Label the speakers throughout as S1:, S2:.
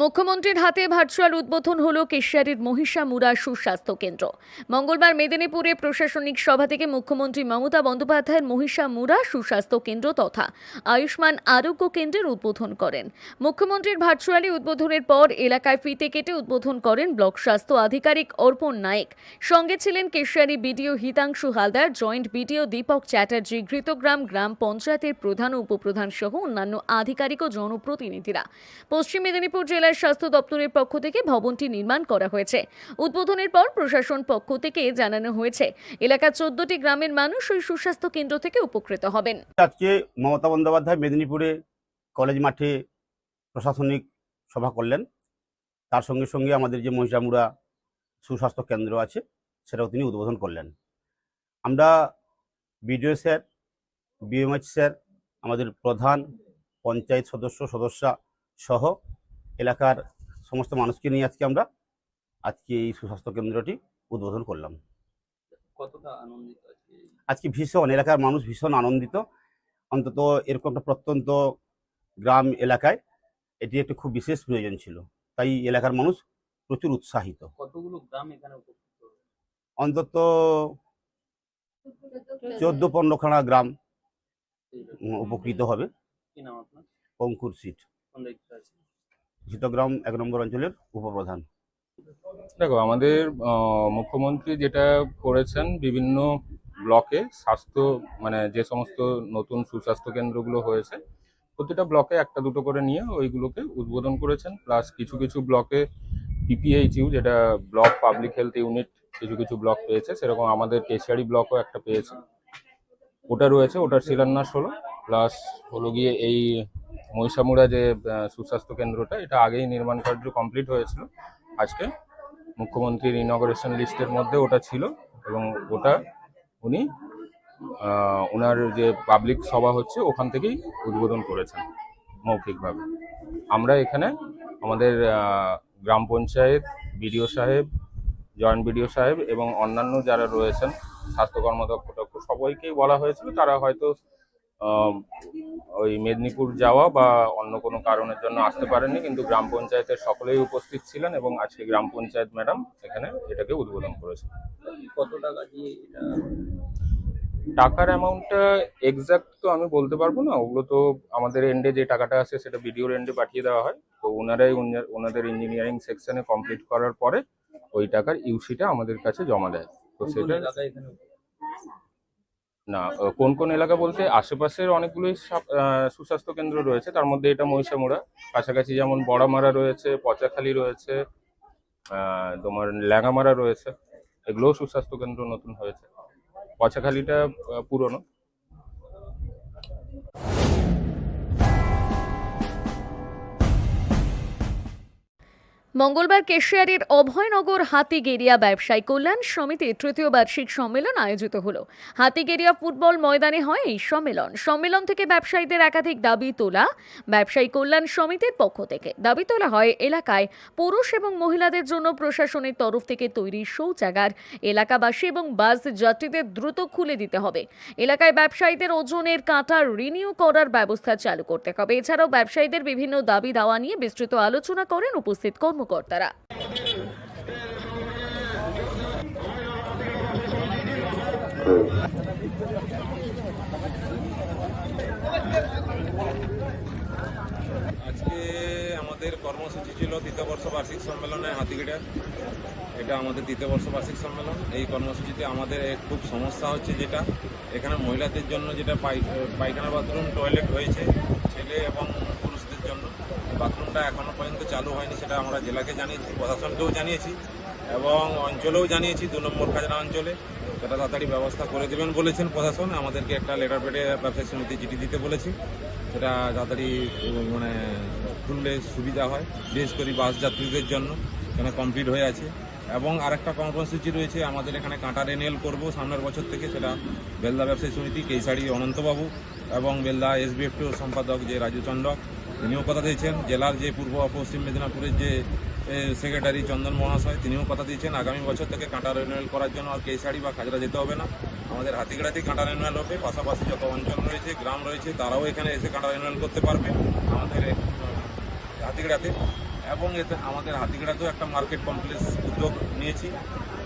S1: মুখ্যমন্ত্রীর হাতে ভার্চুয়াল উদ্বোধন হলো কেশিয়ারির মহিষামুড়া সুস্বাস্থ্য কেন্দ্র। মঙ্গলবার মেদিনীপুরে প্রশাসনিক সভা থেকে মুখ্যমন্ত্রী মমতা বন্দ্যোপাধ্যায়ের মহিষা মহিষামুড়া সুস্বাস্থ্য কেন্দ্র তথা আয়ুষ্মান আরোগ্য কেন্দ্রের উদ্বোধন করেন। মুখ্যমন্ত্রীর ভার্চুয়ালি উদ্বোধনের পর এলাকায় ফিতে কেটে উদ্বোধন করেন ব্লক স্বাস্থ্য আধিকারিক অর্পণ নায়েক। সঙ্গে ছিলেন Keshiary BDO Hitangshu Haldar, joint BDO Dipak Chatterjee, Ghritagram গ্রাম পঞ্চায়েতের প্রধান উপপ্রধান সহ অন্যান্য আধিকারিক ও জনপ্রতিনিধিরা। পশ্চিম মেদিনীপুর জেলার স্বাস্থ্য দপ্তরের পক্ষ থেকে ভবনটি নির্মাণ করা হয়েছে। উদ্বোধনের পর প্রশাসন পক্ষ থেকে জানানো হয়েছে, এলাকার চোদ্দটি গ্রামের মানুষ ওই সুস্বাস্থ্য কেন্দ্র থেকে উপকৃত হবেন।
S2: আজকে মমতা বন্দ্যোপাধ্যায় মেদিনীপুরে কলেজ মাঠে প্রশাসনিক সভা করলেন। তার সঙ্গে সঙ্গে আমাদের যে মহিষামুড়া সুস্বাস্থ্য কেন্দ্র আছে, সেটাও তিনি উদ্বোধন করলেন। আমরা বিডিও স্যার, বিএমএইচ স্যার, আমাদের প্রধান পঞ্চায়েত সদস্য, সদস্যা সহ এলাকার সমস্ত মানুষকে নিয়ে আজকে আমরা আজকে এই সুস্বাস্থ্য কেন্দ্রটি উদ্বোধন করলাম।
S3: কতটা আনন্দিত আজকে
S2: ভীষণ এলাকার মানুষ ভীষণ আনন্দিত। অন্তত এরকম একটা প্রত্যন্ত গ্রাম এলাকায় এটি একটা খুব বিশেষ প্রয়োজন ছিল। তাই এলাকার মানুষ প্রচুর উৎসাহিত।
S3: কতগুলো গ্রাম এখানে
S2: অন্তত চোদ্দ পনেরোখানা গ্রাম উপকৃত হবে।
S3: কি নাম আপনার?
S2: অঙ্কুর সিট।
S3: আছে
S2: এক নম্বর অঞ্চলের উপপ্রধান।
S4: দেখো, আমাদের মুখ্যমন্ত্রী যেটা করেছেন বিভিন্ন ব্লকে স্বাস্থ্য মানে যে সমস্ত নতুন সুস্বাস্থ্য কেন্দ্রগুলো হয়েছে, প্রতিটা ব্লকে একটা দুটো করে নিয়ে ওইগুলোকে উদ্বোধন করেছেন। প্লাস কিছু কিছু ব্লকে পিপিএইচইউ, যেটা ব্লক পাবলিক হেলথ ইউনিট, কিছু কিছু ব্লক পেয়েছে। সেরকম আমাদের কেশিয়ারি ব্লকও একটা পেয়েছে। ওটা রয়েছে, ওটার শিলান্যাস হলো। প্লাস হলো গিয়ে এই মহিষামুড়া যে সুস্বাস্থ্য কেন্দ্রটা, এটা আগেই নির্মাণ কার্য কমপ্লিট হয়েছিল। আজকে মুখ্যমন্ত্রীর ইনগরেশন লিস্টের মধ্যে ওটা ছিল এবং ওটা উনি ওনার যে পাবলিক সভা হচ্ছে, ওখান থেকেই উদ্বোধন করেছেন মৌখিকভাবে। আমরা এখানে আমাদের গ্রাম পঞ্চায়েত, বিডিও সাহেব, জয়েন্ট বিডিও সাহেব এবং অন্যান্য যারা রয়েছেন, স্বাস্থ্য কর্মদক্ষ সবাইকেই বলা হয়েছিল, তারা হয়তো ওই মেদিনীপুর যাওয়া বা অন্য কোনো কারণের জন্য আসতে পারেননি কিন্তু গ্রাম পঞ্চায়েতের সকলেই উপস্থিত ছিলেন এবং আজকে গ্রাম পঞ্চায়েত ম্যাডাম এখানে এটাকে উদ্বোধন করেছে
S3: কত টাকা দিয়ে
S4: টাকার অ্যামাউন্টটা এক্সাক্ট তো আমি বলতে পারব না ওগুলো তো আমাদের এন্ডে যে টাকাটা আছে সেটা বিডিওর এন্ডে পাঠিয়ে দেওয়া হয় তো ওনারাই ওনাদের ইঞ্জিনিয়ারিং সেকশনে কমপ্লিট করার পরে ওই টাকার ইউসিটা আমাদের কাছে জমা দেয়। তো সেটা না কোন কোন এলাকা বলতে আশেপাশের অনেকগুলোই সুস্বাস্থ্য কেন্দ্র রয়েছে। তার মধ্যে এটা মহিষামোড়া। কাছাকাছি যেমন বড়ামারা রয়েছে পচাখালি রয়েছে তোমার ল্যাঙামারা রয়েছে। এগুলোও সুস্বাস্থ্য কেন্দ্র নতুন হয়েছে। পচাখালিটা পুরনো।
S1: মঙ্গলবার কেশিয়ারির অভয়নগর হাতিগেরিয়া ব্যবসায়ী কল্যাণ সমিতির তৃতীয় বার্ষিক সম্মেলন আয়োজিত হলো। হাতিগেরিয়া ফুটবল ময়দানে হয় এই সম্মেলন। সম্মেলন থেকে ব্যবসায়ীদের একাধিক দাবি তোলা, ব্যবসায়ী কল্যাণ সমিতির পক্ষ থেকে। দাবি তোলা হয়, এলাকায় পুরুষ এবং মহিলাদের জন্য প্রশাসনের তরফ থেকে তৈরি শৌচাগার, এলাকাবাসী এবং বাস যাত্রীদের দ্রুত খুলে দিতে হবে। এলাকায় ব্যবসায়ীদের ওজনের কাঁটা রিনিউ করার ব্যবস্থা চালু করতে হবে। এছাড়াও ব্যবসায়ীদের বিভিন্ন দাবি দাওয়া নিয়ে বিস্তৃত আলোচনা করেন উপস্থিত কর্মকর্তারা।
S5: আজকে আমাদের কর্মসূচি ছিল তৃতীয় বর্ষ বার্ষিক সম্মেলনে হাতিগিড়া এটা আমাদের তৃতীয় বর্ষ বার্ষিক সম্মেলন। এই কর্মসূচিতে আমাদের খুব সমস্যা হচ্ছে যেটা, এখানে মহিলাদের জন্য যেটা পায়খানা বাথরুম, টয়লেট হয়েছে। ছেলে এবং বাথরুমটা এখনও পর্যন্ত চালু হয়নি সেটা আমরা জেলাকে জানিয়েছি, প্রশাসনকেও জানিয়েছি এবং অঞ্চলেও জানিয়েছি, দু নম্বর খাজনা অঞ্চলে। সেটা তাড়াতাড়ি ব্যবস্থা করে দেবেন বলেছেন প্রশাসন। আমাদেরকে একটা লেটার পেটে ব্যবসায়ী সমিতি চিঠি দিতে বলেছি। সেটা তাড়াতাড়ি মানে খুললে সুবিধা হয় বিশেষ করে বাস যাত্রীদের জন্য এখানে কমপ্লিট হয়ে আছে। এবং আরেকটা কর্মসূচি রয়েছে, আমাদের এখানে কাঁটা রেনেল করব সামনের বছর থেকে, সেটা বেলদা ব্যবসায়ী সমিতি কেশাড়ি অনন্তবাবু এবং বেলদা এসবিএফটিও সম্পাদক যে রাজু চন্ডক তিনিও কথা দিয়েছেন। জেলার যে পূর্ব পশ্চিম মেদিনীপুরের যে সেক্রেটারি চন্দন মহাশয়, তিনিও কথা দিয়েছেন। আগামী বছর থেকে কাঁটা রিনুয়াল করার জন্য আর কেশাড়ি বা খাজরা যেতে হবে না। আমাদের হাতিগড়াতেই কাঁটা রিনুয়াল হবে। পাশাপাশি যত অঞ্চল রয়েছে, গ্রাম রয়েছে, তারাও এখানে এসে কাঁটা রিনুয়াল করতে পারবে আমাদের হাতিগড়াতে এবং এতে আমাদের হাতিগড়াতেও একটা মার্কেট কমপ্লেক্স উদ্যোগ নিয়েছি।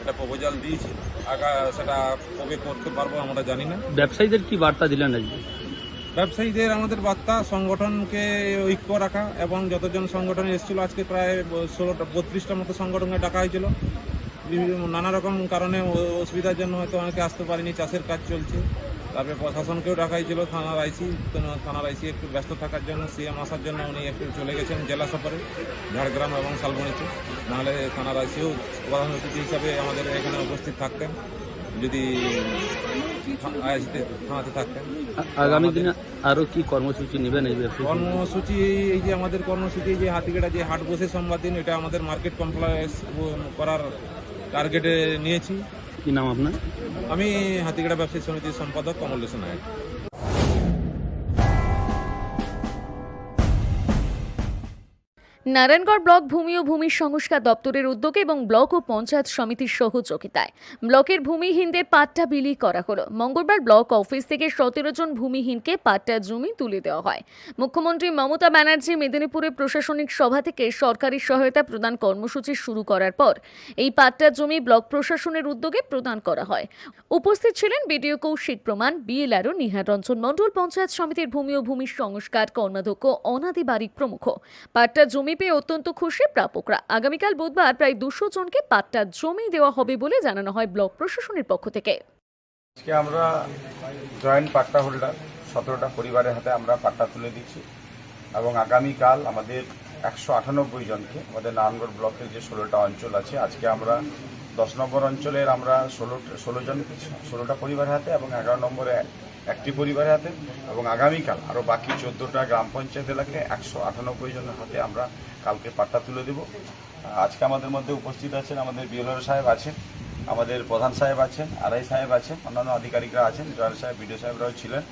S5: এটা প্রপোজাল দিয়েছি। আগা, সেটা কবে করতে পারব আমরা জানি না।
S6: ব্যবসায়ীদের কি বার্তা দিলেন আজকে?
S5: ব্যবসায়ীদের আমাদের বার্তা, সংগঠনকে ঐক্য রাখা এবং যতজন সংগঠন এসেছিল আজকে প্রায় ষোলোটা, বত্রিশটার মতো সংগঠনকে ডাকা হয়েছিল। নানা রকম কারণে অসুবিধার জন্য হয়তো অনেকে আসতে পারেনি, চাষের কাজ চলছে। তারপরে প্রশাসনকেও ডাকা হয়েছিল, থানার আইসি থানার আইসি একটু ব্যস্ত থাকার জন্য, সিএম আসার জন্য উনি একটু চলে গেছেন জেলা সফরে, ঝাড়গ্রাম এবং শালবনীতে। নাহলে থানার আইসিও প্রধান অতিথি হিসাবে আমাদের এখানে উপস্থিত থাকতেন। যদি থানাতে থাকতেন
S6: আগামী দিনে আরও কি কর্মসূচি নেবেন এই ব্যবসায়ী
S5: কর্মসূচি এই যে আমাদের কর্মসূচি যে হাতিগেটা যে হাট বসে সোমবার দিন এটা আমাদের মার্কেট কমপ্লেক্স করার টার্গেটে নিয়েছি।
S6: কি নাম আপনার?
S5: আমি হাতিগেড়া ব্যবসায়ী সমিতির সম্পাদক কমলেশ নায়ক।
S1: নারায়ণগড় ব্লক ভূমি ও ভূমি সংস্কার দপ্তরের উদ্যোগে এবং ব্লক ও পঞ্চায়েত সমিতির সহযোগিতায়। ব্লকের ভূমিহীনদের পাট্টা বিলি করা হলো। মঙ্গলবার ব্লক অফিস থেকে সতেরো জন ভূমিহীনকে পাট্টা জমি তুলে দেওয়া হয়। মুখ্যমন্ত্রী মমতা ব্যানার্জি মেদিনীপুরে প্রশাসনিক সভা থেকে সরকারি সহায়তা প্রদান কর্মসূচি শুরু করার পর এই পাট্টা জমি ব্লক প্রশাসনের উদ্যোগে প্রদান করা হয়। উপস্থিত ছিলেন বিডিও কৌশিক প্রমাণ বিএলআরও নিহার রঞ্জন মণ্ডল, পঞ্চায়েত সমিতির ভূমি ও ভূমি সংস্কার কর্মাধ্যক্ষ অনাদি বারিক প্রমুখ। পাট্টা জমি পেয়ে অত্যন্ত খুশি প্রাপকরা। আগামীকাল বুধবার প্রায় দুশো জনকে পাট্টা জমি দেওয়া হবে বলে জানানো হয় ব্লক প্রশাসনের পক্ষ থেকে।
S7: আজকে আমরা জয়েন্ট পাট্টা হোল্ডার, সতেরোটা পরিবারের হাতে আমরা পাট্টা তুলে দিচ্ছি এবং আগামীকাল আমাদের একশো আটানব্বই জনকে আমাদের নারায়ণগড় ব্লকের যে ষোলোটা অঞ্চল আছে, আজকে আমরা দশ নম্বর অঞ্চলের আমরা ষোলো ষোলো জন, ষোলোটা পরিবারের হাতে এবং এগারো নম্বরে একটি পরিবারের হাতে এবং আগামীকাল আরও বাকি চোদ্দোটা গ্রাম পঞ্চায়েত এলাকায় একশো আটানব্বই জনের হাতে আমরা কালকে পাট্টা তুলে দেব। আজকে আমাদের মধ্যে উপস্থিত আছেন আমাদের বিএলআর সাহেব আছেন, আমাদের প্রধান সাহেব আছেন, আরআই সাহেব আছেন, অন্যান্য আধিকারিকরা আছেন জয়েন্ট সাহেব, বিডিও সাহেবরাও ছিলেন।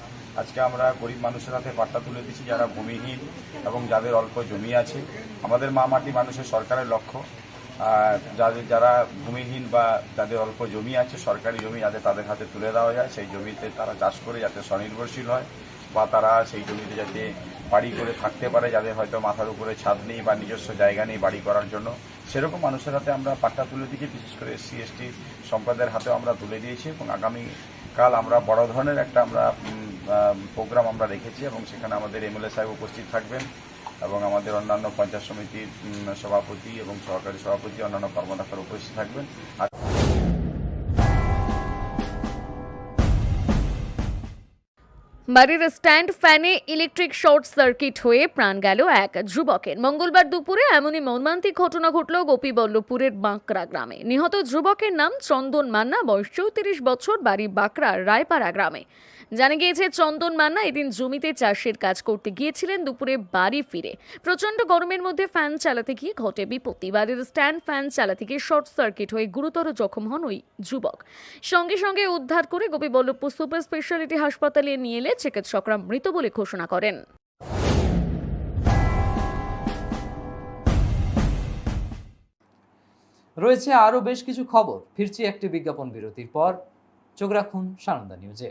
S7: আজকে আমরা গরিব মানুষের হাতে পাট্টা তুলে দিচ্ছি যারা ভূমিহীন এবং যাদের অল্প জমি আছে। আমাদের মা মাটি মানুষের সরকারের লক্ষ্য। যাদের যারা ভূমিহীন বা যাদের অল্প জমি আছে, সরকারি জমি যাতে তাদের হাতে তুলে দেওয়া যায়, সেই জমিতে তারা চাষ করে যাতে স্বনির্ভরশীল হয় বা তারা সেই জমিতে যাতে বাড়ি করে থাকতে পারে, যাদের হয়তো মাথার উপরে ছাদ নেই বা নিজস্ব জায়গা নেই বাড়ি করার জন্য। সেরকম মানুষের হাতে আমরা পাট্টা তুলে দিয়েছি, বিশেষ করে এসসি, এসটি সম্প্রদায়ের হাতেও আমরা তুলে দিয়েছি এবং আগামী কাল আমরা বড় ধরনের একটা আমরা প্রোগ্রাম আমরা রেখেছি এবং সেখানে আমাদের এমএলএ সাহেব উপস্থিত থাকবেন। এবং আমাদের অন্যান্য পঞ্চায়েত সমিতির সভাপতি এবং সহকারী সভাপতি, অন্যান্য কর্মকর্তারা উপস্থিত থাকবেন।
S1: বাড়ির স্ট্যান্ড ফ্যানে ইলেকট্রিক শর্ট সার্কিট হয়ে প্রাণ গেল এক যুবকের। মঙ্গলবার দুপুরে এমনই মর্মান্তিক ঘটনা ঘটল গোপীবল্লভপুরের বাঁকড়া গ্রামে। নিহত যুবকের নাম চন্দন মান্না, বয়স চৌত্রিশ বছর, বাড়ি বাঁকড়ার রায়পাড়া গ্রামে। জানা গিয়েছে, চন্দন মান্না এদিন জমিতে চাষের কাজ করতে গিয়েছিলেন, দুপুরে বাড়ি ফিরে। প্রচণ্ড গরমের মধ্যে ফ্যান চালাতে গিয়ে ঘটে বিপত্তি। বাড়ির স্ট্যান্ড ফ্যান চালাতে গিয়ে শর্ট সার্কিট হয়ে গুরুতর জখম হন ওই যুবক। সঙ্গে সঙ্গে উদ্ধার করে গোপীবল্লভপুর সুপার স্পেশালিটি হাসপাতালে নিয়ে এলে চিকিৎসকরা মৃত বলে ঘোষণা করেন।
S3: রয়েছে আরও বেশ কিছু খবর। ফিরছি একটি বিজ্ঞাপন বিরতির পর। চোখ রাখুন সানন্দা নিউজে।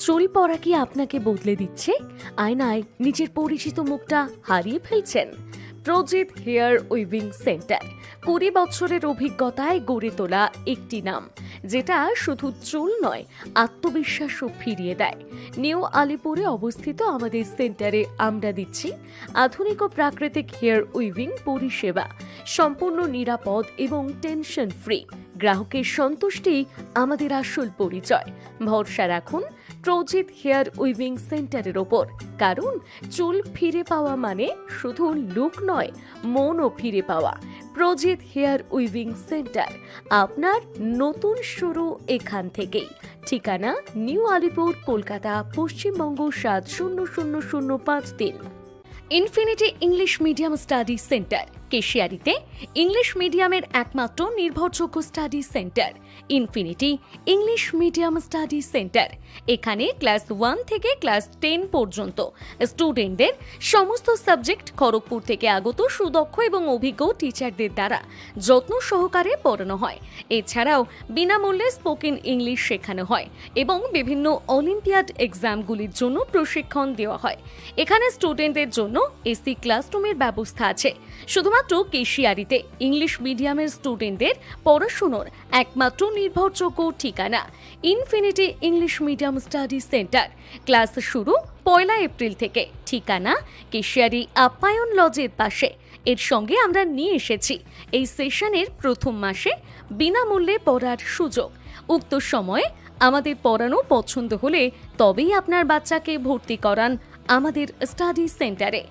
S1: চুল পরা কি আপনাকে বদলে দিচ্ছে? আয়নায় নিজের পরিচিত মুখটা হারিয়ে ফেলছেন। Prajit hair weaving centre. কুড়ি বছরের অভিজ্ঞতায় গড়ে তোলা একটি নাম, যেটা শুধু চুল নয়, আত্মবিশ্বাসও ফিরিয়ে দেয়। নিউ আলিপুরে অবস্থিত আমাদের সেন্টারে আমরা দিচ্ছি আধুনিক ও প্রাকৃতিক হেয়ার উইভিং পরিষেবা। সম্পূর্ণ নিরাপদ এবং টেনশন ফ্রি। গ্রাহকের সন্তুষ্টি আমাদের আসল পরিচয়। ভরসা রাখুন প্রজিত হেয়ার উইভিং সেন্টারের ওপর। কারণ, চুল ফিরে পাওয়া মানে শুধু লুক নয়, মনও ফিরে পাওয়া। প্রজিত হেয়ার উইভিং সেন্টার আপনার নতুন শুরু এখান থেকেই। ঠিকানা নিউ আলিপুর কলকাতা, পশ্চিমবঙ্গ, সাত শূন্য শূন্য শূন্য পাঁচ তিন। Infinity English medium study centre কেশিয়ারিতে। English মিডিয়ামের একমাত্র নির্ভরযোগ্য study centre infinity English medium study centre এখানে ক্লাস ওয়ান থেকে ক্লাস টেন পর্যন্ত। স্টুডেন্টদের সমস্ত সাবজেক্ট খড়গপুর থেকে আগত সুদক্ষ এবং অভিজ্ঞ টিচারদের দ্বারা যত্ন সহকারে পড়ানো হয়। এছাড়াও বিনামূল্যে স্পোকেন ইংলিশ শেখানো হয় এবং বিভিন্ন অলিম্পিয়াড এক্সামগুলির জন্য প্রশিক্ষণ দেওয়া হয়। এখানে স্টুডেন্টদের জন্য এসি ক্লাসরুমের ব্যবস্থা আছে। শুধুমাত্র কেশিয়ারিতে ইংলিশ মিডিয়ামের স্টুডেন্টদের পড়াশুনোর একমাত্র নির্ভরযোগ্য ঠিকানা infinity English medium study centre class শুরু পয়লা এপ্রিল থেকে। ঠিকানা কেশিয়ারি আপ্যায়ন লজের পাশে। এর সঙ্গে আমরা নিয়ে এসেছি। এই সেশনের প্রথম মাসে বিনামূল্যে পড়ার সুযোগ। উক্ত সময়ে আমাদের পড়ানো পছন্দ হলে তবেই আপনার বাচ্চাকে ভর্তি করান আমাদের স্টাডি সেন্টারে।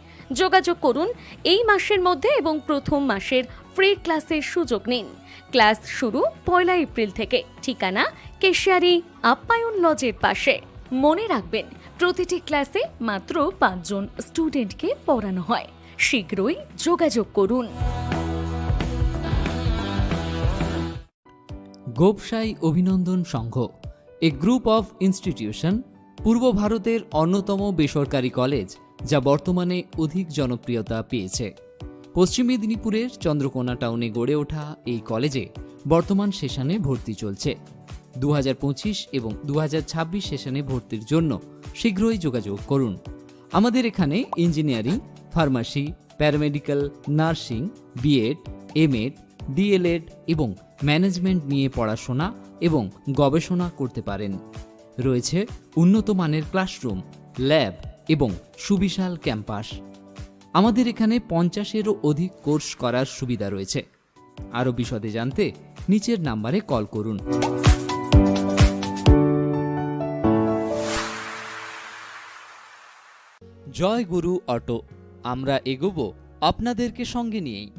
S1: যোগাযোগ করুন এই মাসের মধ্যে এবং প্রথম মাসের ফ্রি ক্লাসের সুযোগ নিন। ক্লাস শুরু পয়লা এপ্রিল থেকে। ঠিকানা কেশিয়ারি আপ্যায়ন লজের পাশে। মনে রাখবেন, প্রতিটি ক্লাসে মাত্র পাঁচজন স্টুডেন্টকে পড়ানো হয়। শীঘ্রই যোগাযোগ করুন।
S8: Gopsai Abhinandan Sangha, a group of institution, পূর্ব ভারতের অন্যতম বেসরকারি কলেজ, যা বর্তমানে অধিক জনপ্রিয়তা পেয়েছে। পশ্চিম মেদিনীপুরের চন্দ্রকোনা টাউনে গড়ে ওঠা এই কলেজে বর্তমান সেশনে ভর্তি চলছে। দু হাজার পঁচিশ এবং দু সেশনে ভর্তির জন্য শীঘ্রই যোগাযোগ করুন। আমাদের এখানে engineering, pharmacy, paramedical, nursing, BEd, MEd, DElEd এবং ম্যানেজমেন্ট নিয়ে পড়াশোনা এবং গবেষণা করতে পারেন। রয়েছে উন্নত মানের ক্লাসরুম, ল্যাব এবং সুবিশাল ক্যাম্পাস। আমাদের এখানে পঞ্চাশেরও অধিক কোর্স করার সুবিধা রয়েছে। আরও বিশদে জানতে নিচের নাম্বারে কল করুন। জয় গুরু অটো, আমরা এগোবো আপনাদেরকে সঙ্গে নিয়েই।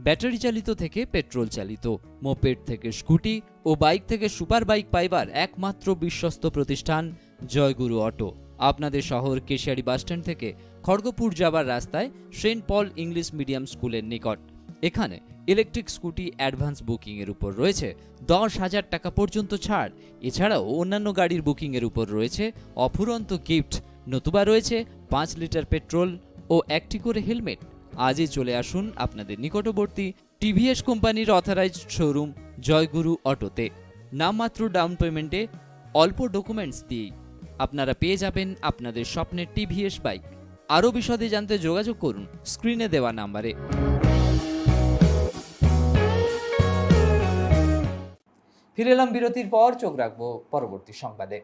S8: ব্যাটারি চালিত থেকে পেট্রোল চালিত, মোপেড থেকে স্কুটি ও বাইক থেকে সুপার বাইক পাইবার একমাত্র বিশ্বস্ত প্রতিষ্ঠান জয়গুরু অটো। আপনাদের শহর কেশিয়ারি বাসস্ট্যান্ড থেকে খড়গপুর যাবার রাস্তায় সেন্ট পল ইংলিশ মিডিয়াম স্কুলের নিকট। এখানে ইলেকট্রিক স্কুটি অ্যাডভান্স বুকিংয়ের উপর রয়েছে দশ হাজার টাকা পর্যন্ত ছাড়। এছাড়াও অন্যান্য গাড়ির বুকিংয়ের উপর রয়েছে অফুরন্ত গিফট, নতুবা রয়েছে পাঁচ লিটার পেট্রোল ও একটি করে হেলমেট। আজই চলে আসুন আপনাদের নিকটবর্তী টিভিএস কোম্পানির অথরাইজড শোরুম জয়গুরু অটোতে। নামমাত্র ডাউন পেমেন্টে অল্প ডকুমেন্টস দিয়েই আপনারা পেয়ে যাবেন আপনাদের স্বপ্নের টিভিএস বাইক। আরও বিশদে জানতে যোগাযোগ করুন স্ক্রিনে দেওয়া নাম্বারে।
S3: ফিরে এলাম বিরতির পর, চোখ রাখব পরবর্তী সংবাদে।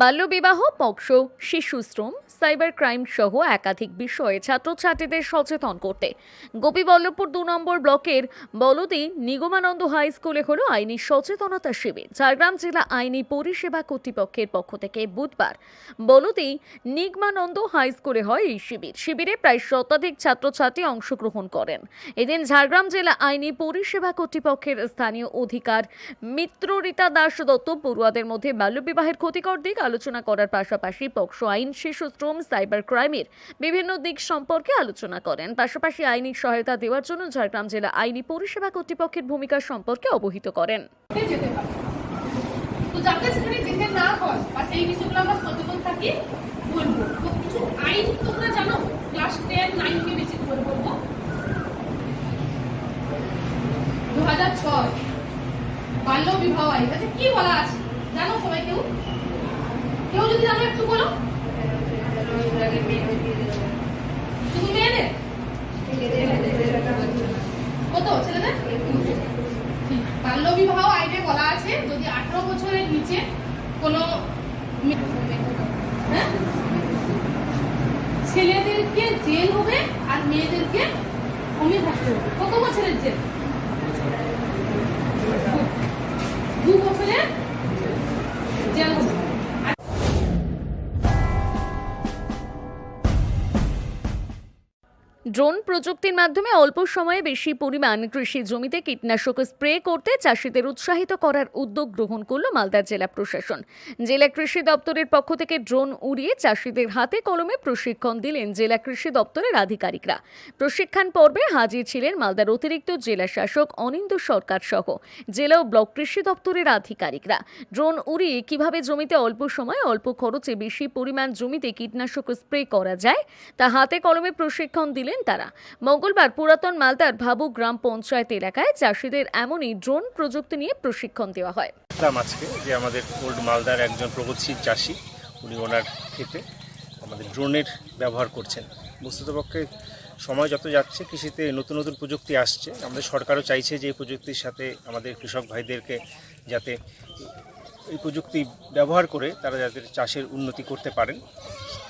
S1: বাল্যবিবাহ পক্সো শিশুশ্রম সাইবার ক্রাইম সহ একাধিক বিষয়ে ছাত্রছাত্রীদের সচেতন করতে। গোপীবল্লভপুর দু নম্বর ব্লকের বলদি নিগমানন্দ হাই স্কুলে হলো আইনি সচেতনতা শিবির। ঝাড়গ্রাম জেলা আইনি পরিষেবা কর্তৃপক্ষের পক্ষ থেকে বুধবার বলদি নিগমানন্দ হাই স্কুলে হয় এই শিবির। শিবিরে প্রায় শতাধিক ছাত্রছাত্রী অংশগ্রহণ করেন। এদিন ঝাড়গ্রাম জেলা আইনি পরিষেবা কর্তৃপক্ষের স্থানীয় অধিকার মিত্ররিতা দাস দত্ত, পড়ুয়াদের মধ্যে বাল্যবিবাহের ক্ষতিকর দিক আলোচনা করার পাশাপাশি পক্সো আইন শিশু শ্রম সাইবার ক্রাইমের বিভিন্ন দিক সম্পর্কে আলোচনা করেন। পাশাপাশি আইনি সহায়তা দেওয়ার জন্য ঝাড়গ্রাম জেলা আইনি পরিষেবা কর্তৃপক্ষের ভূমিকা সম্পর্কে অবহিত করেন।
S9: ছয়, বাল্য বিবাহ আইন আচ্ছা কি বলা আছে? জানো সবাই কেউ? কেউ যদি জানো একটু বলো? শুধু মেয়েদের? কত, ছেলেদের? বাল্য বিবাহ আইনে বলা আছে, যদি আঠারো বছরের নিচে কোনো হ্যাঁ? ছেলেদেরকে জেল হবে আর মেয়েদেরকে হোমে থাকতে হবে। কত বছরের জেল? দু বছরের
S1: ড্রোন প্রযুক্তির মাধ্যমে অল্প সময়ে বেশি পরিমাণ কৃষি জমিতে কীটনাশক স্প্রে করতে চাষিদের উৎসাহিত করার উদ্যোগ গ্রহণ করল মালদার জেলা প্রশাসন। জেলা কৃষি দপ্তরের পক্ষ থেকে ড্রোন উড়িয়ে চাষিদের হাতে কলমে প্রশিক্ষণ দিলেন জেলা কৃষি দপ্তরের আধিকারিকরা। প্রশিক্ষণ পর্বে হাজির ছিলেন মালদার অতিরিক্ত জেলা শাসক অনিন্দ সরকার সহ জেলা ও ব্লক কৃষি দপ্তরের আধিকারিকরা। ড্রোন উড়িয়ে কীভাবে জমিতে অল্প সময়ে অল্প খরচে বেশি পরিমাণ জমিতে কীটনাশক স্প্রে করা যায়, তা হাতে কলমে প্রশিক্ষণ দিলেন তারা। মঙ্গলবার পুরাতন মালদার ভাবু গ্রাম পঞ্চায়েত এলাকায় চাষিদের এমনই ড্রোন প্রযুক্তি নিয়ে প্রশিক্ষণ দেওয়া হয়।
S10: আজকে যে আমাদের ওল্ড মালদার একজন প্রগতিশীল চাষি, উনি ওনার ক্ষেতে আমাদের ড্রোনের ব্যবহার করছেন। বস্তুতপক্ষে সময় যত যাচ্ছে, কৃষিতে নতুন নতুন প্রযুক্তি আসছে। আমাদের সরকারও চাইছে যে এই প্রযুক্তির সাথে আমাদের কৃষক ভাইদেরকে যাতে এই প্রযুক্তি ব্যবহার করে তারা যাদের চাষের উন্নতি করতে পারেন।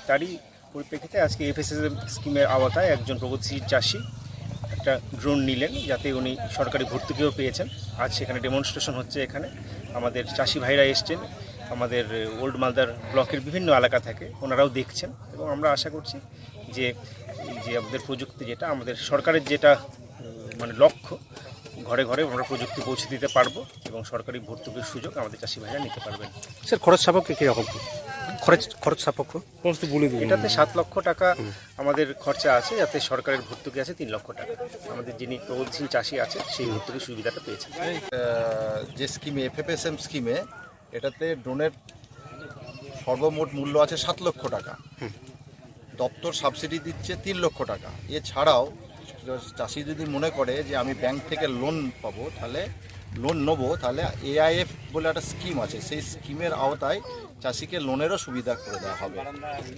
S10: তারই পরিপ্রেক্ষিতে আজকে এফএসএস স্কিমের আওতায় একজন প্রগতিশীল চাষি একটা ড্রোন নিলেন যাতে উনি সরকারি ভর্তুকিও পেয়েছেন। আজ সেখানে ডেমনস্ট্রেশন হচ্ছে এখানে। আমাদের চাষি ভাইরা এসছেন। আমাদের ওল্ড মালদার ব্লকের বিভিন্ন এলাকা থেকে ওনারাও দেখছেন এবং আমরা আশা করছি যে যে আমাদের প্রযুক্তি যেটা, আমাদের সরকারের যেটা মানে লক্ষ্য, ঘরে ঘরে আমরা প্রযুক্তি পৌঁছে দিতে পারব এবং সরকারি ভর্তুকির সুযোগ আমাদের চাষি ভাইরা নিতে পারবেন।
S6: স্যার, খরচ সাপেক্ষ কীরকম? খরচ খরচ সাপেক্ষ।
S10: এটাতে সাত লক্ষ টাকা আমাদের খরচা আছে যাতে সরকারের ভর্তুকি আছে তিন লক্ষ টাকা। আমাদের যিনি প্রগতিশীল চাষি আছে সেই ভর্তুকির সুবিধাটা পেয়েছেন।
S11: যে স্কিমে এফএফএসএম স্কিমে এটাতে ড্রোনের সর্বমোট মূল্য আছে সাত লক্ষ টাকা। দপ্তর সাবসিডি দিচ্ছে তিন লক্ষ টাকা। এছাড়াও চাষি যদি মনে করে যে আমি ব্যাংক থেকে লোন পাবো তাহলে লোন নেব তাহলে এআইএফ বলে একটা স্কিম আছে। সেই স্কিমের আওতায় চাষিকে লোনেরও সুবিধা করে দেওয়া হবে।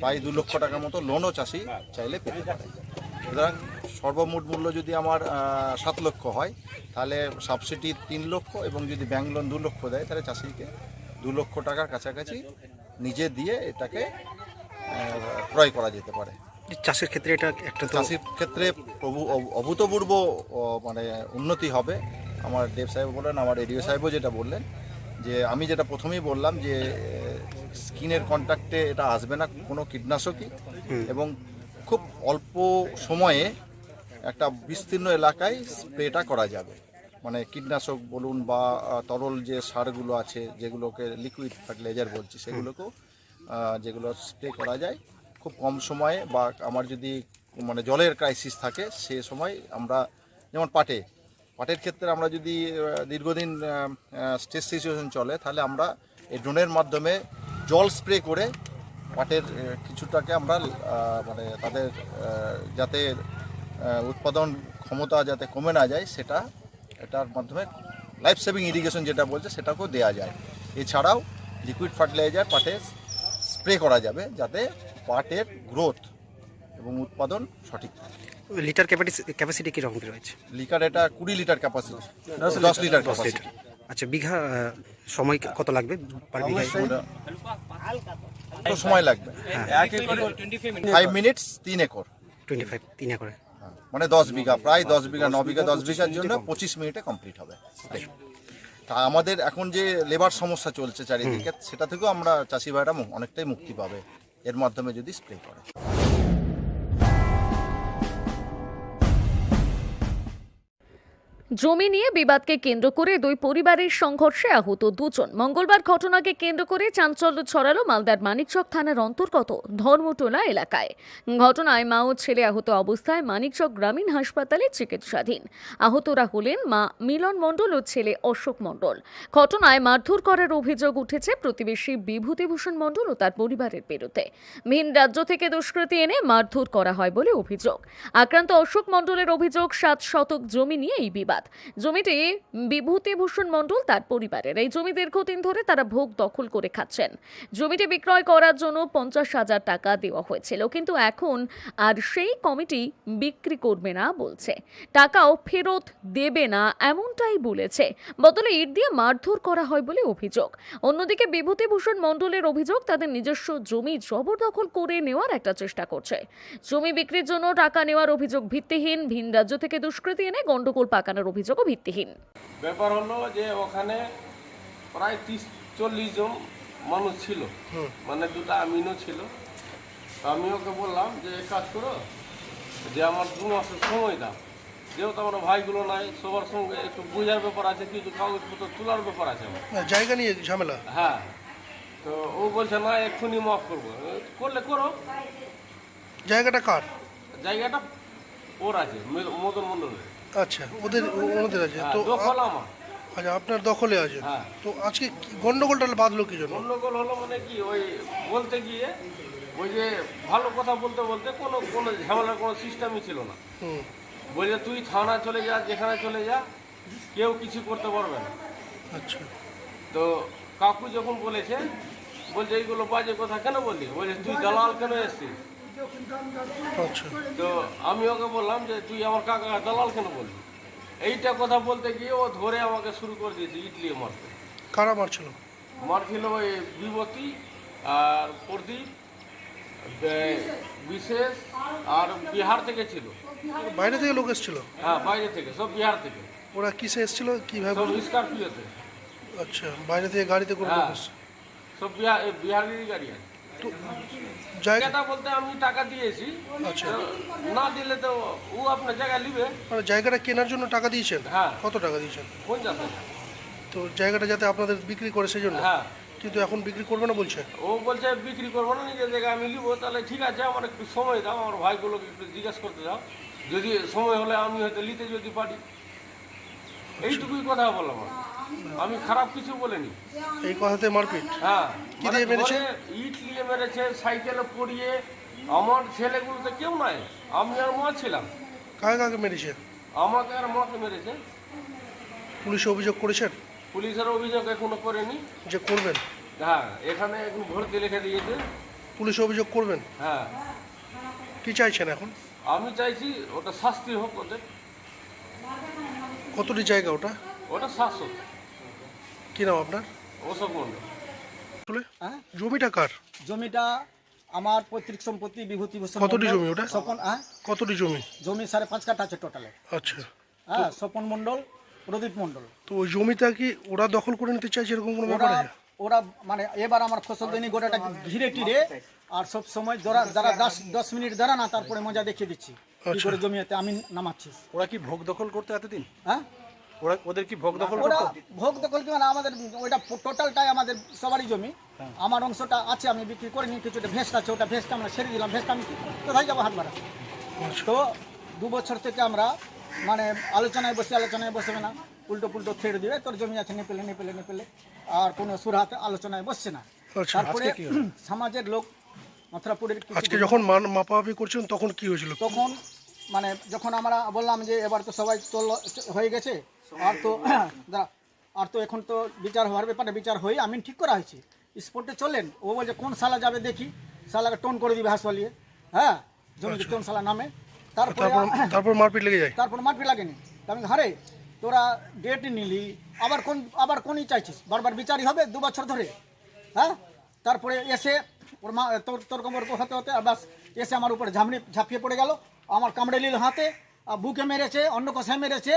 S11: প্রায় দু লক্ষ টাকার মতো লোনও চাষি চাইলে পেতে পারে। সুতরাং সর্বমোট মূল্য যদি আমার সাত লক্ষ হয় তাহলে সাবসিডি তিন লক্ষ এবং যদি ব্যাংক লোন দু লক্ষ দেয় তাহলে চাষিকে দু লক্ষ টাকার কাছাকাছি নিজে দিয়ে এটাকে ক্রয় করা যেতে পারে।
S6: চাষের ক্ষেত্রে এটা একটা
S11: চাষির ক্ষেত্রে প্রভু অভূতপূর্ব মানে উন্নতি হবে। আমার দেব সাহেব বললেন আমার এডিও সাহেবও যেটা বললেন যে আমি যেটা প্রথমেই বললাম যে স্কিনের কন্ট্যাক্টে এটা আসবে না কোনো কীটনাশকই। এবং খুব অল্প সময়ে একটা বিস্তীর্ণ এলাকায় স্প্রেটা করা যাবে। মানে কীটনাশক বলুন বা তরল যে সারগুলো আছে যেগুলোকে লিকুইড ফার্টিলাইজার বলছি সেগুলোকেও যেগুলো স্প্রে করা যায়। খুব কম সময়ে বা আমার যদি মানে জলের ক্রাইসিস থাকে সে সময় আমরা যেমন পাটে পাটের ক্ষেত্রে আমরা যদি দীর্ঘদিন স্ট্রেস সিচুয়েশন চলে তাহলে আমরা এই ড্রোনের মাধ্যমে জল স্প্রে করে পাটের কিছুটাকে আমরা মানে তাদের যাতে উৎপাদন ক্ষমতা যাতে কমে না যায় সেটা এটার মাধ্যমে লাইফ সেভিং ইরিগেশন যেটা বলছে সেটাকেও দেওয়া যায়। এছাড়াও লিকুইড ফার্টিলাইজার পাটে স্প্রে করা যাবে যাতে পাটের গ্রোথ এবং উৎপাদন সঠিক থাকে।
S6: লিটার ক্যাপাসিটি ক্যাপাসিটি কীরকম কী রয়েছে?
S11: লিটার এটা কুড়ি লিটার ক্যাপাসিটি দশ লিটার। ক্যাপাসিটি।
S12: আচ্ছা বিঘা সময় কত লাগবে পার বিঘায়?
S11: কত সময় লাগবে। ফাইভ মিনিটস তিন একর।
S12: টোয়েন্টি ফাইভ তিন একরে।
S11: মানে দশ বিঘা প্রায় দশ বিঘা ন বিঘা দশ বিঘার জন্য পঁচিশ মিনিটে কমপ্লিট হবে। তা আমাদের এখন যে লেবার সমস্যা চলছে চারিদিকে সেটা থেকেও আমরা চাষি ভাইরা অনেকটাই মুক্তি পাবে। এর মাধ্যমে যদি স্প্রে করে।
S1: জমি নিয়ে বিবাদকে কেন্দ্র করে দুই পরিবারের সংঘর্ষে আহত দুজন। মঙ্গলবার ঘটনাকে কেন্দ্র করে চাঞ্চল্য ছড়ালো মালদার মানিকচক থানার অন্তর্গত ধর্মটোলা এলাকায়। ঘটনায় মা ও ছেলে আহত অবস্থায় মানিকচক গ্রামীণ হাসপাতালে চিকিৎসাধীন। আহতরা হলেন মা মিলন মণ্ডল ও ছেলে অশোক মণ্ডল। ঘটনায় মারধর করার অভিযোগ উঠেছে প্রতিবেশী বিভূতিভূষণ মণ্ডল ও তার পরিবারের বিরুদ্ধে। ভিন রাজ্য থেকে দুষ্কৃতী এনে মারধর করা হয় বলে অভিযোগ। আক্রান্ত অশোক মণ্ডলের অভিযোগ, সাত শতক জমি নিয়ে এই বিবাদ। জমিটি বিভূতিভূষণ মণ্ডল তার পরিবারের। এই জমি দীর্ঘদিন ধরে তারা ভোগ দখল করে খাচ্ছেন। জমিটি বিক্রয় করার জন্য পঞ্চাশ হাজার টাকা দেওয়া হয়েছিল, কিন্তু এখন আর সেই কমিটি বিক্রি করবে না বলছে। টাকাও ফেরত দেবে না এমনটাই বলেছে। বদলে ইট দিয়ে মারধর করা হয় বলে অভিযোগ। অন্যদিকে বিভূতিভূষণ মণ্ডলের অভিযোগ, তাদের নিজস্ব জমি জবরদখল করে নেওয়ার একটা চেষ্টা করছে। জমি বিক্রির জন্য টাকা নেওয়ার অভিযোগ ভিত্তিহীন, ভিন রাজ্য থেকে দুষ্কৃতী এনে গন্ডগোল পাকানোর অভিযোগও ভিত্তিহীন।
S13: ব্যাপার হলো যে ওখানে প্রায় তিরিশ চল্লিশ জন মানুষ ছিল। মানে দুটো আমিনও ছিল। আমি ওকে বললাম যে এক কাজ করো যে আমার দু মাসের সময় দাও। যেহেতু আমার ভাইগুলো নাই সবার সঙ্গে একটু বোঝার ব্যাপার আছে কিছু কাগজপত্র তোলার ব্যাপার আছে
S12: জায়গা নিয়ে ঝামেলা।
S13: হ্যাঁ। তো ও বলছে না এক্ষুনি মাফ করব। করলে করো।
S12: জায়গাটা কার?
S13: জায়গাটা ওর আছে মদন মন্ডলের
S12: আচ্ছা ওদের ওদের আছে।
S13: হ্যাঁ,
S12: তো
S13: দখল আমার।
S12: আচ্ছা আপনার দখলে আছে
S13: হ্যাঁ।
S12: তো আজকে কি- গন্ডগোলটা বাঁধলো কি জন্য?
S13: গন্ডগোল হলো মানে কি ওই বলতে গিয়ে ওই যে ভালো কথা বলতে বলতে কোনো কোনো ঝামেলার কোনো সিস্টেমই ছিল না।
S12: হুম।
S13: বলছে তুই থানা চলে যা যেখানে চলে যা কেউ কিছু করতে পারবে না।
S12: আচ্ছা।
S13: তো কাকু যখন বলেছে বলছে এইগুলো বাজে কথা কেন বললি? বলছে তুই দালাল কেন এসছিস? তো আমি ওকে বললাম যে তুই আমার কাকা দালাল কেন বললি? এইটা কথা বলতে গিয়ে ও ধরে আমাকে শুরু করে দিয়েছে ইডলি মারতে।
S12: কারা মারছিল?
S13: মারছিল ওই বিভূতি আর প্রদীপ বিশেষ আর বিহার থেকে ছিল।
S12: বাইরে থেকে লোক এসেছিল?
S13: হ্যাঁ বাইরে থেকে সব বিহার থেকে।
S12: ওরা কিসে এসেছিল কীভাবে
S13: স্করপিওতে।
S12: আচ্ছা বাইরে থেকে গাড়িতে করে
S13: হ্যাঁ সব বিহার বিহারেরই গাড়ি আছে।
S12: তো জায়গা
S13: বলতে আমি টাকা দিয়েছি।
S12: আচ্ছা।
S13: না দিলে তো ও আপনার জায়গা নিবে।
S12: মানে জায়গাটা কেনার জন্য টাকা দিয়েছেন?
S13: হ্যাঁ।
S12: কত টাকা দিয়েছেন?
S13: পঞ্চাশ।
S12: তো জায়গাটা যাতে আপনাদের বিক্রি করে সেই জন্য
S13: হ্যাঁ।
S12: কিন্তু এখন বিক্রি করবে না বলছে?
S13: ও বলছে বিক্রি করব না নিজের জায়গায় আমি নিবো। তাহলে ঠিক আছে আমার একটু সময় দাও আমার ভাইগুলোকে একটু জিজ্ঞেস করতে দাও। যদি সময় হলে আমি হয়তো নিতে যদি পারি। এইটুকুই কথা বললাম আমি। খারাপ কিছু বলিনি।
S12: এই কথাতে মারপিট?
S13: হ্যাঁ।
S12: কি
S13: মানে
S12: দিয়ে মেরেছে?
S13: ইট নিয়ে মেরেছে সাইকেলে পড়িয়ে। আমার ছেলেগুলো তো কেউ নাই। আমি আর মা ছিলাম।
S12: কাকে কাকে মেরেছে?
S13: আমাকে আর মাকে মেরেছে।
S12: পুলিশে অভিযোগ করেছেন?
S13: পুলিশের অভিযোগ এখনও করেনি।
S12: যে করবেন?
S13: হ্যাঁ এখানে এখন ভর্তি লিখে দিয়েছে।
S12: পুলিশে অভিযোগ করবেন?
S13: হ্যাঁ।
S12: কি চাইছেন এখন?
S13: আমি চাইছি ওটা শাস্তি হোক ওদের।
S12: কতটি জায়গা ওটা?
S13: ওটা শাসক
S12: কি নাম আপনার?
S13: অশোক মন্ডল।
S12: আসলে জমিটা কার?
S14: জমিটা আমার পৈতৃক সম্পত্তি বিভূতিভূষণ
S12: কতটি জমি ওটা?
S14: স্বপন হ্যাঁ?
S12: কতটি জমি?
S14: জমি সাড়ে পাঁচ কাঠা আছে টোটালে।
S12: আচ্ছা।
S14: হ্যাঁ স্বপন মণ্ডল প্রদীপ মণ্ডল
S12: তো ওই জমিটা কি ওরা দখল করে নিতে চাইছে এরকম কোনো ব্যাপার
S14: ওরা
S12: আছে?
S14: ওরা মানে এবার আমার ফসল দিনই গোটাটা ঘিরে টিরে আর সব সময় যারা যারা দশ দশ মিনিট দাঁড়া না তারপরে মজা দেখিয়ে দিচ্ছি। কি
S12: আচ্ছা।
S14: করে জমিতে আমি নামাচ্ছি।
S12: ওরা কি ভোগ দখল করতে এতদিন?
S14: হ্যাঁ?
S12: ওরা ওদের কি ভোগ দখল
S14: ওরা ভোগ দখল কি মানে আমাদের ওইটা টোটালটাই আমাদের সবারই জমি।
S12: হ্যাঁ।
S14: আমার অংশটা আছে আমি বিক্রি করিনি কিছুটা ভেস্ট আছে ওটা ভেস্টটা আমরা ছেড়ে দিলাম ভেস্ট আমি কোথায় যাব হাত
S12: আচ্ছা।
S14: তো দু বছর থেকে আমরা মানে আলোচনায় বসে আলোচনায় বসবে না। উল্টো পুল্টো ছেড়ে দিবে তোর জমি আছে নেপেলে নেপেলে নেপেলে। আর কোনো সুরাতে আলোচনায় বসছে না। তারপরে
S12: কি
S14: সমাজের লোক মথুরাপুরের কিছু
S12: আজকে যখন মান- মাপামাপি করছেন তখন কি হয়েছিল?
S14: তখন মানে যখন আমরা বললাম যে এবার তো সবাই চল হয়ে গেছে আর তো আর তো এখন তো বিচার হওয়ার ব্যাপারে বিচার হয়ে আমি ঠিক করা হয়েছে। স্পোর্টে চলেন ও বলছে কোন সালা যাবে দেখি? সালাকে টোন করে দিবে হাসপালিয়ে হ্যাঁ জমিতে কোন সালা নামে। তারপর
S12: তারপর মারপিট লেগে যায়।
S14: তারপর মারপিট লাগেনি। আমি হারে তোরা ডেট নিলি আবার কোন আবার কোনই চাইছিস? বারবার বিচারই হবে দু বছর ধরে। হ্যাঁ তারপরে এসে ওর মা তোর তোর কমর্ক হতে হতে আর বাস এসে আমার উপরে ঝামড়ি ঝাঁপিয়ে পড়ে গেল। আমার কামড়ে নিল হাতে আর বুকে মেরেছে অন্য কষায় মেরেছে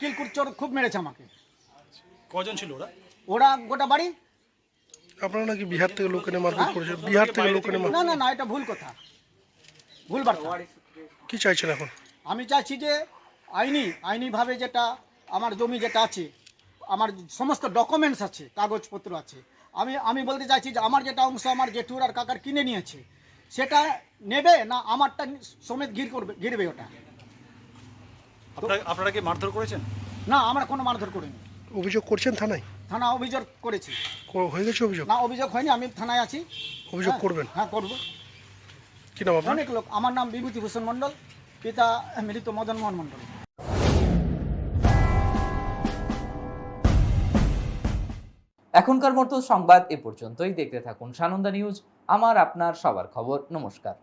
S14: কিলকুট চোর খুব মেরেছে আমাকে।
S12: কজন ছিল ওরা?
S14: ওরা গোটা বাড়ি?
S12: আপনারা নাকি বিহার থেকে লোক এনে মারপিট করেছে বিহার থেকে লোক এনে মার-
S14: না না না এটা ভুল কথা। ভুল বার্তা।
S12: কি চাইছেন এখন?
S14: আমি চাইছি যে আইনি আইনিভাবে যেটা আমার জমি যেটা আছে আমার সমস্ত ডকুমেন্টস আছে কাগজপত্র আছে। আমি আমি বলতে চাইছি যে আমার যেটা অংশ আমার জেঠুর আর কাকার কিনে নিয়েছে সেটা নেবে না আমারটা সমেত ঘির করবে ঘিরবে ওটা?
S12: আপনারা কি মারধর করেছেন?
S14: না আমরা কোনো মারধর করিনি।
S12: অভিযোগ করছেন থানায়?
S14: থানা অভিযোগ করেছি।
S12: হয়ে গেছে অভিযোগ?
S14: না অভিযোগ হয়নি আমি থানায় আছি।
S12: অভিযোগ
S14: হ্যাঁ,
S12: করবেন?
S14: হ্যাঁ করব।
S12: কি নাম আপনার?
S14: অনেক লোক আমার নাম বিভূতিভূষণ মণ্ডল পিতা মৃত মদন মোহন মণ্ডল।
S3: এখনকার মতো সংবাদ এ পর্যন্তই। দেখতে থাকুন সানন্দা নিউজ আমার আপনার সবার খবর নমস্কার।